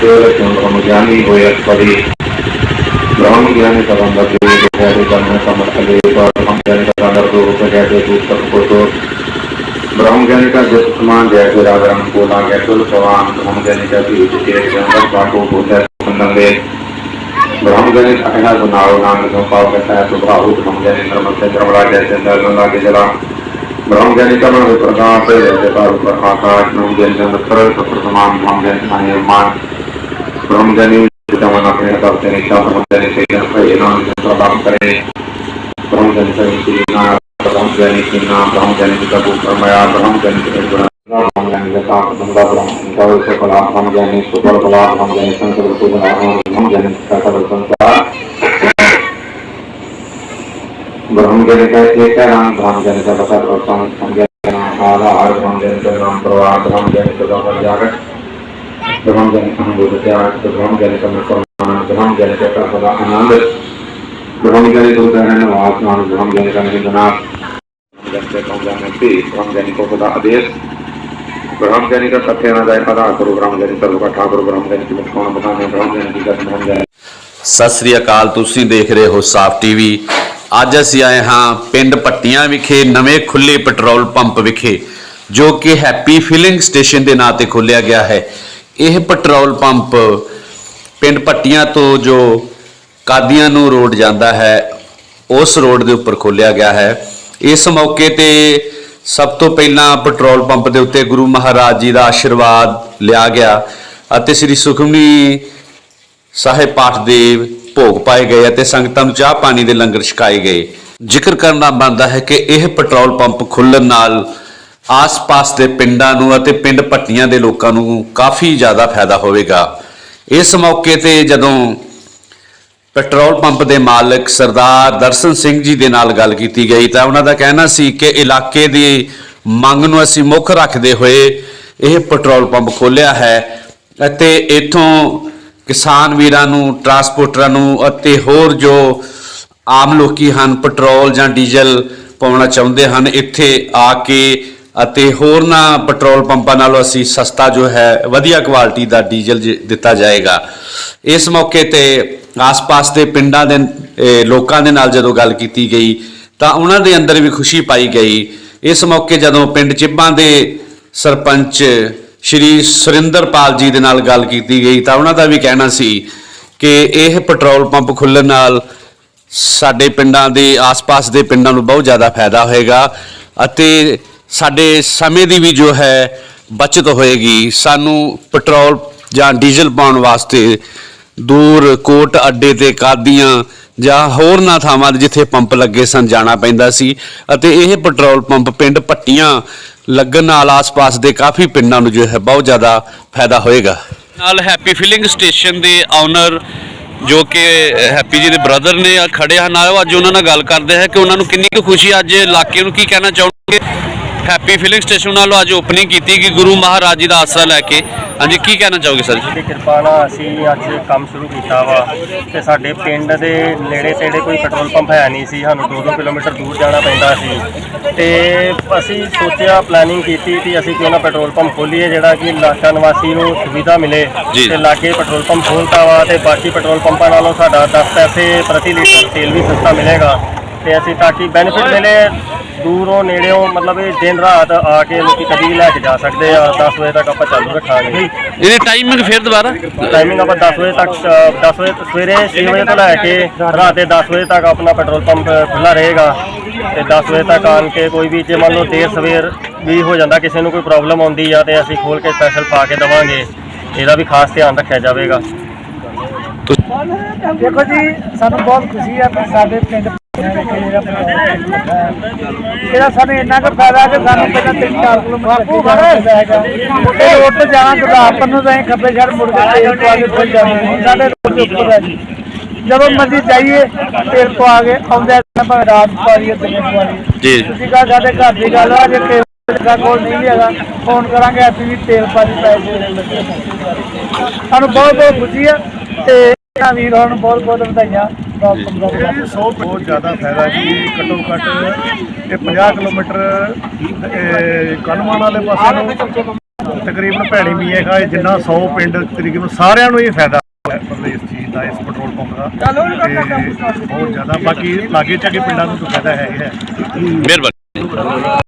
ब्रह्म ज्ञानी हो परि ब्रह्म ज्ञानी संबंध जन्म समर्थले ब्रह्म ज्ञानी का रूप जैसे दूसर को तो ब्रह्म ज्ञानी का जिस समान जैसे रावण बोला जैसे समान ब्रह्म ज्ञानी का भी उचित जंगल पाको बोले संदंगे ब्रह्म ज्ञानी कहना सुनाओ नाम जो पाव कहता है सुभाव ब्रह्म ज्ञानी कर्म से द्रवड़ा जैसे नर्मदा के जला ब्रह्म ज्ञानी कर्म में प्रकाश है जैसे पार ऊपर आकाश ब्रह्म ज्ञानी का सरल सत्र समान ब्रह्म ज्ञानी का निर्माण ब्रह्म ज्ञानी पितामह अपने करते हैं क्या ब्रह्म ज्ञानी से जन पर नाम प्रदान करें ब्रह्म ज्ञानी का श्रीना ब्रह्म ज्ञानी की नाम ब्रह्म ज्ञानी की कबू फरमाया ब्रह्म ज्ञानी के गुण ब्रह्म ज्ञानी के साथ बंदा ब्रह्म कवल से कला ब्रह्म ज्ञानी सुपर कला ब्रह्म ज्ञानी संकर को बना ब्रह्म ज्ञानी का सकल संसार ब्रह्म ज्ञानी का एक है नाम ब्रह्म ज्ञानी का बता ब्रह्म ज्ञानी का नाम आधार ब्रह्म ज्ञानी का नाम प्रवाह ब्रह्म ज्ञानी का नाम जागृत ब्रह्म ज्ञानी का नाम बोलते हैं ब्रह्म ज्ञानी का नाम ब्रह्म ज्ञानी का सदा आनंद ब्रह्म ज्ञानी को कहने वास नाम ब्रह्म ज्ञानी का नहीं बना ब्रह्म ज्ञानी को ज्ञान भी ब्रह्म ज्ञानी को खुदा आदेश ब्रह्म ज्ञानी का सत्य न जाए पदा करो ब्रह्म ज्ञानी सर्व का ठाकुर ब्रह्म ज्ञानी की लक्षण बताने ब्रह्म ज्ञानी की कसम ब्रह्म ज्ञानी ਸਤਿ ਸ੍ਰੀ ਅਕਾਲ ਤੁਸੀਂ ਦੇਖ ਰਹੇ ਹੋ ਸਾਫ ਟੀਵੀ ਅੱਜ ਅਸੀਂ ਆਏ ਹਾਂ ਪਿੰਡ ਪੱਟੀਆਂ ਵਿਖੇ, ਨਵੇਂ ਖੁੱਲੇ ਪੈਟਰੋਲ ਪੰਪ ਵਿਖੇ, ਜੋ ਕਿ ਹੈਪੀ ਫਿਲਿੰਗ ਸਟੇਸ਼ਨ ਦੇ ਨਾਂ ਤੇ ਖੋਲ੍ਹਿਆ ਗਿਆ ਹੈ। ਇਹ ਪੈਟਰੋਲ ਪੰਪ ਪਿੰਡ ਪੱਟੀਆਂ ਤੋਂ ਜੋ ਕਾਦੀਆਂ ਨੂੰ ਰੋਡ ਜਾਂਦਾ ਹੈ, ਉਸ ਰੋਡ ਦੇ ਉੱਪਰ ਖੋਲ੍ਹਿਆ ਗਿਆ ਹੈ। ਇਸ ਮੌਕੇ ਤੇ ਸਭ ਤੋਂ ਪਹਿਲਾਂ ਪੈਟਰੋਲ ਪੰਪ ਦੇ ਉੱਤੇ ਗੁਰੂ ਮਹਾਰਾਜ ਜੀ ਦਾ ਆਸ਼ੀਰਵਾਦ ਲਿਆ ਗਿਆ ਅਤੇ ਸ੍ਰੀ ਸੁਖਮਨੀ ਸਾਹਿਬ ਪਾਠ ਦੇ ਭੋਗ ਪਾਏ ਗਏ ਅਤੇ ਸੰਗਤਾਂ ਨੂੰ ਚਾਹ ਪਾਣੀ ਦੇ ਲੰਗਰ ਛਕਾਏ ਗਏ। ਜ਼ਿਕਰ ਕਰਨਾ ਬਣਦਾ ਹੈ ਕਿ ਇਹ ਪੈਟਰੋਲ ਪੰਪ ਖੁੱਲਣ ਨਾਲ ਆਸ-ਪਾਸ ਦੇ ਪਿੰਡਾਂ ਨੂੰ ਅਤੇ ਪਿੰਡ ਪੱਟੀਆਂ ਦੇ ਲੋਕਾਂ ਨੂੰ ਕਾਫੀ ਜ਼ਿਆਦਾ ਫਾਇਦਾ ਹੋਵੇਗਾ। ਇਸ ਮੌਕੇ ਤੇ ਜਦੋਂ ਪੈਟਰੋਲ ਪੰਪ ਦੇ ਮਾਲਕ ਸਰਦਾਰ ਦਰਸ਼ਨ ਸਿੰਘ ਜੀ ਦੇ ਨਾਲ ਗੱਲ ਕੀਤੀ ਗਈ ਤਾਂ ਉਹਨਾਂ ਦਾ ਕਹਿਣਾ ਸੀ ਕਿ ਇਲਾਕੇ ਦੀ ਮੰਗ ਨੂੰ ਅਸੀਂ ਮੁੱਖ ਰੱਖਦੇ ਹੋਏ ਇਹ ਪੈਟਰੋਲ ਪੰਪ ਖੋਲ੍ਹਿਆ ਹੈ ਅਤੇ ਇਥੋਂ ਕਿਸਾਨ ਵੀਰਾਂ ਨੂੰ ਟਰਾਂਸਪੋਰਟਰਾਂ ਨੂੰ ਅਤੇ ਹੋਰ ਜੋ ਆਮ ਲੋਕੀ ਹਨ, ਪੈਟਰੋਲ ਜਾਂ ਡੀਜ਼ਲ ਪਾਉਣਾ ਚਾਹੁੰਦੇ ਹਨ, ਇੱਥੇ ਆ ਕੇ ਅਤੇ ਹੋਰਨਾਂ ਪੈਟਰੋਲ ਪੰਪਾਂ ਨਾਲੋਂ ਅਸੀਂ ਸਸਤਾ ਜੋ ਹੈ, ਵਧੀਆ ਕੁਆਲਿਟੀ ਦਾ ਡੀਜ਼ਲ ਜ- ਦਿੱਤਾ ਜਾਏਗਾ। ਇਸ ਮੌਕੇ ਤੇ ਆਸ-ਪਾਸ ਦੇ ਪਿੰਡਾਂ ਦੇ ਲੋਕਾਂ ਦੇ ਨਾਲ ਜਦੋਂ ਗੱਲ ਕੀਤੀ ਗਈ, ਤਾਂ ਉਹਨਾਂ ਦੇ ਅੰਦਰ ਵੀ ਖੁਸ਼ੀ ਪਾਈ ਗਈ। ਇਸ ਮੌਕੇ ਜਦੋਂ ਪਿੰਡ ਚਿੱਬਾਂ ਦੇ ਸਰਪੰਚ ਸ਼੍ਰੀ ਸੁਰਿੰਦਰਪਾਲ ਜੀ ਦੇ ਨਾਲ ਗੱਲ ਕੀਤੀ ਗਈ ਤਾਂ ਉਹਨਾਂ ਦਾ ਵੀ ਕਹਿਣਾ ਸੀ ਕਿ ਇਹ ਪੈਟਰੋਲ ਪੰਪ ਖੁੱਲਣ ਨਾਲ ਸਾਡੇ ਪਿੰਡਾਂ ਦੇ ਆਸ-ਪਾਸ ਦੇ ਪਿੰਡਾਂ ਨੂੰ ਬਹੁਤ ਜ਼ਿਆਦਾ ਫਾਇਦਾ ਹੋਏਗਾ ਅਤੇ ਸਾਡੇ ਸਮੇਂ ਦੀ ਵੀ ਜੋ ਹੈ ਬਚਤ ਹੋਏਗੀ। ਸਾਨੂੰ ਪੈਟਰੋਲ ਜਾਂ ਡੀਜ਼ਲ ਪਾਉਣ ਵਾਸਤੇ ਦੂਰ ਕੋਟ ਅੱਡੇ ਤੇ ਕਾਦੀਆਂ ਜਾਂ ਹੋਰਨਾਂ ਥਾਵਾਂ ਤੇ ਜਿੱਥੇ ਪੰਪ ਲੱਗੇ ਸਨ ਜਾਣਾ ਪੈਂਦਾ ਸੀ ਅਤੇ ਇਹ ਪੈਟਰੋਲ ਪੰਪ ਪਿੰਡ ਪੱਟੀਆਂ ਲੱਗਣ ਨਾਲ ਆਸ-ਪਾਸ ਦੇ ਕਾਫੀ ਪਿੰਡਾਂ ਨੂੰ ਜੋ ਹੈ ਬਹੁਤ ਜ਼ਿਆਦਾ ਫਾਇਦਾ ਹੋਏਗਾ। ਨਾਲ ਹੈਪੀ ਫਿਲਿੰਗ ਸਟੇਸ਼ਨ ਦੇ ਆਨਰ ਜੋ ਕਿ ਹੈਪੀ ਜੀ ਦੇ ਬ੍ਰਦਰ ਨੇ ਖੜੇ ਹਨ ਅੱਜ ਉਹਨਾਂ ਨਾਲ ਗੱਲ ਕਰਦੇ ਹੈ ਕਿ ਉਹਨਾਂ ਨੂੰ ਕਿੰਨੀ ਕੁ ਖੁਸ਼ੀ ਅੱਜ ਇਲਾਕੇ ਨੂੰ ਕੀ ਕਹਿਣਾ ਚਾਹੋਗੇ? ਹੈਪੀ ਫਿਲਿੰਗ ਸਟੇਸ਼ਨ ਨਾਲੋਂ ਅੱਜ ਓਪਨਿੰਗ ਕੀਤੀ ਕਿ ਗੁਰੂ ਮਹਾਰਾਜ ਜੀ ਦਾ ਆਸਰਾ ਲੈ ਕੇ। ਹਾਂਜੀ ਕੀ ਕਹਿਣਾ ਚਾਹੋਗੇ ਸਰ ਜੀ? ਦੀ ਕਿਰਪਾ ਨਾਲ ਅਸੀਂ ਅੱਜ ਕੰਮ ਸ਼ੁਰੂ ਕੀਤਾ ਵਾ ਤੇ ਸਾਡੇ ਪਿੰਡ ਦੇ ਨੇੜੇ ਤੇੜੇ ਕੋਈ ਪੈਟਰੋਲ ਪੰਪ ਹੈ ਨਹੀਂ ਸੀ ਸਾਨੂੰ 2-2 ਕਿਲੋਮੀਟਰ ਦੂਰ ਜਾਣਾ ਪੈਂਦਾ ਸੀ। ਤੇ ਅਸੀਂ ਸੋਚਿਆ ਪਲੈਨਿੰਗ ਕੀਤੀ ਕਿ ਅਸੀਂ ਕਿਉਂ ਨਾ ਪੈਟਰੋਲ ਪੰਪ ਖੋਲੀਏ ਜਿਹੜਾ ਕਿ ਇਲਾਕਾ ਨਿਵਾਸੀ ਨੂੰ ਸੁਵਿਧਾ ਮਿਲੇ। ਜੀ। ਤੇ ਲਾਗੇ ਪੈਟਰੋਲ ਪੰਪ ਖੋਲ੍ਹਤਾ ਵਾ ਤੇ ਬਾਕੀ ਪੈਟਰੋਲ ਪੰਪਾਂ ਨਾਲੋਂ ਸਾਡਾ 10 ਪੈਸੇ ਪ੍ਰਤੀ ਲੀਟਰ ਤੇਲ ਵੀ ਸਸਤਾ ਮਿਲੇਗਾ। ਤੇ ਅਸੀਂ ਤਾਂ ਕਿ ਬੈਨੀਫਿਟ ਮਿਲੇ ਦੂਰੋਂ ਨੇੜਿਓਂ ਮਤਲਬ ਇਹ ਦਿਨ ਰਾਤ ਆ ਕੇ ਲੋਕੀ ਕਦੀ ਵੀ ਲੈ ਕੇ ਜਾ ਸਕਦੇ ਆ 10 ਵਜੇ ਤੱਕ ਆਪਾਂ ਚਾਲੂ ਰੱਖਾਂਗੇ। ਇਹਦੀ ਟਾਈਮਿੰਗ ਫਿਰ ਦੁਬਾਰਾ? ਟਾਈਮਿੰਗ ਆਪਾਂ 10 ਵਜੇ ਤੱਕ ਅ, 10 ਵਜੇ ਤੋਂ ਸਵੇਰੇ 6 ਵਜੇ ਤੋਂ ਲੈ ਕੇ ਰਾਤ ਦੇ 10 ਵਜੇ ਤੱਕ ਆਪਣਾ ਪੈਟਰੋਲ ਪੰਪ ਖੁੱਲਾ ਰਹੇਗਾ। ਤੇ 10 ਵਜੇ ਤੱਕ ਆਣ ਕੇ ਕੋਈ ਵੀ ਜੇ ਮੰਨ ਲਓ ਦੇਰ ਸਵੇਰ ਵੀ ਹੋ ਜਾਂਦਾ ਕਿਸੇ ਨੂੰ ਕੋਈ ਪ੍ਰੋਬਲਮ ਆਉਂਦੀ ਆ ਤੇ ਅਸੀਂ ਖੋਲ ਕੇ ਸਪੈਸ਼ਲ ਪਾ ਕੇ ਦਵਾਂਗੇ। ਇਹਦਾ ਵੀ ਖਾਸ ਧਿਆਨ ਰੱਖਿਆ ਜਾਵੇਗਾ। ਦੇਖੋ ਜੀ ਸਾਨੂੰ ਬਹੁਤ ਖੁਸ਼ੀ ਹੈ ਕਿ ਸਾਡੇ ਪਿੰਡ ਇਹਦਾ ਸਾਨੂੰ ਇੰਨਾ ਕੁ ਫਾਇਦਾ ਕਿ ਸਾਨੂੰ ਪਹਿਲਾਂ ਤਿੰਨ ਚਾਰ ਕਿਲੋਮੀਟਰ ਅੱਗੇ ਜਾਣਾ ਪੈਂਦਾ ਹੈਗਾ। ਤੇ ਰੋਡ ਤੇ ਜਾਣਾ ਗੁਰਦਾਸਪੁਰ ਨੂੰ ਤਾਂ ਖੱਬੇ ਛੜ ਮੁੜ ਕੇ ਤੇਲ ਪਵਾ ਕੇ ਹਾਂ। ਹੁਣ ਸਾਡੇ ਰੋਡ ਦੇ ਉੱਪਰ ਹੈ ਜੀ। ਜਦੋਂ ਮਰਜ਼ੀ ਜਾਈਏ ਤੇਲ ਪਵਾ ਕੇ ਆਉਂਦੇ ਆ ਭਾਵੇਂ ਰਾਤ ਲਈਏ ਦਿਨੇ ਲਈਏ ਜੀ। ਤੁਸੀਂ ਕਹਾ ਸਾਡੇ ਘਰ ਦੀ ਗੱਲ ਆ ਜੇ ਤੇਲ ਦਾ ਕੋਲ ਨਹੀਂ ਹੈਗਾ ਫੋਨ ਕਰਾਂਗੇ ਅਸੀਂ ਵੀ ਤੇਲ ਪਾ ਦੀ ਪੈਸੇ ਸਾਨੂੰ ਬਹੁਤ ਬਹੁਤ ਖੁਸ਼ੀ ਹੈ ਤੇ ਇਹਨਾਂ ਵੀਰ ਹੋਰਾਂ ਨੂੰ ਬਹੁਤ ਬਹੁਤ ਵਧਾਈਆਂ। ਬਹੁਤ ਬਹੁਤ ਇਹ ਸੌ ਬਹੁਤ ਜ਼ਿਆਦਾ ਫਾਇਦਾ ਜੀ ਘੱਟੋ ਘੱਟ ਇਹ 50 ਕਿਲੋਮੀਟਰ ਇਹ ਕਨਮਾਨ ਵਾਲੇ ਪਾਸੇ ਨੂੰ ਤਕਰੀਬਨ ਭੈੜੀ ਮੀਏ ਖਾਏ ਜਿੰਨਾ 100 ਪਿੰਡ ਤਕਰੀਬਨ ਸਾਰਿਆਂ ਨੂੰ ਇਹ ਫਾਇਦਾ ਮਤਲਬ ਇਸ ਚੀਜ਼ ਦਾ ਇਸ ਪੈਟਰੋਲ ਪੰਪ ਦਾ। ਤੇ ਬਹੁਤ ਜ਼ਿਆਦਾ ਬਾਕੀ ਲਾਗੇ ਚਾਗੇ ਪਿੰਡਾਂ ਨੂੰ ਤਾਂ ਫਾਇਦਾ ਹੈ ਹੀ ਹੈ ਮਿਹਰਬਾਨੀ।